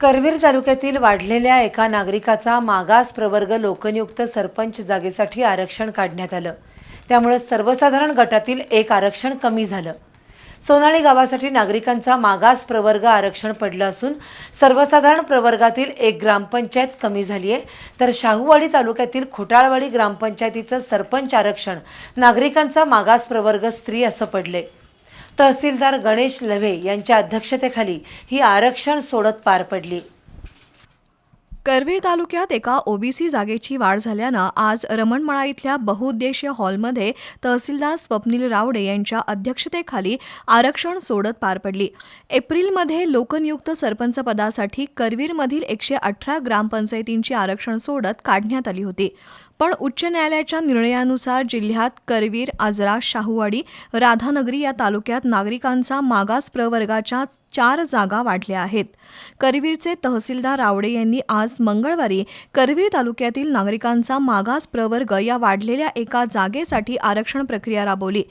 करवीर तालुक्यातील वाढलेल्या एका नागरिकाचा मागास प्रवर्ग लोकनियुक्त सरपंच जागेसाठी आरक्षण काढण्यात आलं. त्यामुळे सर्वसाधारण गटातील एक आरक्षण कमी झालं. सोनाळी गावासाठी नागरिकांचा मागास प्रवर्ग आरक्षण पडलं असून सर्वसाधारण प्रवर्गातील एक ग्रामपंचायत कमी झाली आहे तर शाहूवाडी तालुक्यातील खोटाळवाडी ग्रामपंचायतीचं सरपंच आरक्षण नागरिकांचा मागास प्रवर्ग स्त्री असं पडले तहसीलदार गणेश लव्हे यांच्या अध्यक्षतेखाली ही आरक्षण सोडत पार पडली. करवीर तालुक्यात एका ओबीसी जागेची वाढ झाल्यानं आज रमणमळा इथल्या बहुउद्देशीय हॉलमध्ये तहसीलदार स्वप्नील रावडे यांच्या अध्यक्षतेखाली आरक्षण सोडत पार पडली. एप्रिलमध्ये लोकनियुक्त सरपंच पदासाठी करवीरमधील एकशे अठरा ग्रामपंचायतींची आरक्षण सोडत काढण्यात आली होती. पण उच्च न्यायालयाच्या निर्णयानुसार जिल्ह्यात करवीर आजरा शाहूवाडी राधानगरी या तालुक्यात नागरिकांचा मागास प्रवर्गाच्या चार जागा वाढल्या आहेत. करवीरचे तहसीलदार रावडे यांनी आज मंगळवारी करवीर तालुक्यातील नागरिकांचा मागास प्रवर्ग या वाढलेल्या एका जागेसाठी आरक्षण प्रक्रिया राबवली.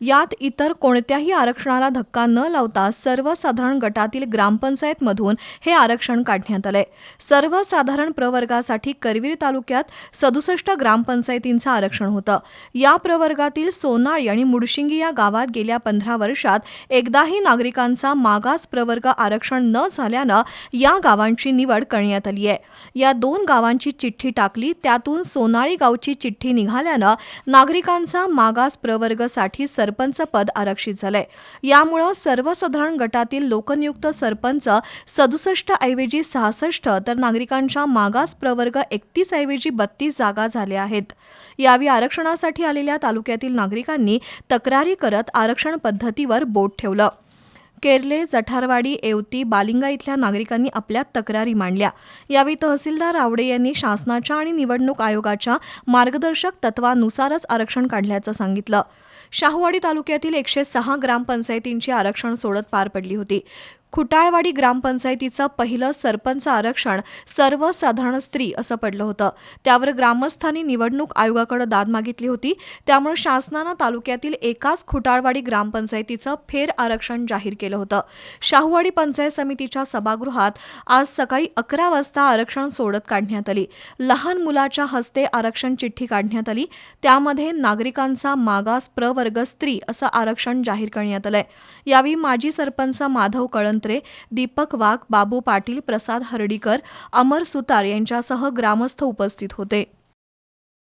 यात इतर कोणत्याही आरक्षणाला धक्का न लावता सर्वसाधारण गटातील ग्रामपंचायतमधून हे आरक्षण काढण्यात आलंय. सर्वसाधारण प्रवर्गासाठी करवीर तालुक्यात सदुसष्ट ग्रामपंचायतींचं आरक्षण होतं. या प्रवर्गातील सोनाळी आणि मुडशिंगी या गावात गेल्या पंधरा वर्षात एकदाही नागरिकांचा मागास प्रवर्ग आरक्षण न झाल्यानं या गावांची निवड करण्यात आली आहे. या दोन गावांची चिठ्ठी टाकली त्यातून सोनाळी गावची चिठ्ठी निघाल्यानं नागरिकांचा मागास प्रवर्गसाठी सरपंच पद आरक्षित झालंय. यामुळं सर्वसाधारण गटातील लोकनियुक्त सरपंच सदुसष्ट ऐवजी सहासष्ट तर नागरिकांच्या मागास प्रवर्ग एकतीस ऐवजी बत्तीस जागा झाल्या आहेत. यावेळी आरक्षणासाठी आलेल्या तालुक्यातील नागरिकांनी तक्रारी करत आरक्षण पद्धतीवर बोट ठेवलं. केरले जठारवाडी येवती बालिंगा इथल्या नागरिकांनी आपल्या तक्रारी मांडल्या. यावेळी तहसीलदार रावडे यांनी शासनाच्या आणि निवडणूक आयोगाच्या मार्गदर्शक तत्वानुसारच आरक्षण काढल्याचं सांगितलं. शाहूवाडी तालुक्यातील एकशे सहा ग्रामपंचायतींची आरक्षण सोडत पार पडली होती. खुटाळवाडी ग्रामपंचायतीचं पहिलं सरपंच आरक्षण सर्वसाधारण स्त्री असं पडलं होतं. त्यावर ग्रामस्थांनी निवडणूक आयोगाकडे दाद मागितली होती. त्यामुळे शासनानं तालुक्यातील एकाच खुटाळवाडी ग्रामपंचायतीचं फेर आरक्षण जाहीर केलं होतं. शाहूवाडी पंचायत समितीच्या सभागृहात आज सकाळी अकरा वाजता आरक्षण सोडत काढण्यात आली. लहान मुलाच्या हस्ते आरक्षण चिठ्ठी काढण्यात आली. त्यामध्ये नागरिकांचा मागास प्रवर्ग स्त्री असं आरक्षण जाहीर करण्यात आलंय. यावेळी माजी सरपंच माधव कळंत म्हात्रे दीपक वाघ बाबू पाटील प्रसाद हर्डीकर अमर सुतार यांच्यासह ग्रामस्थ उपस्थित होते.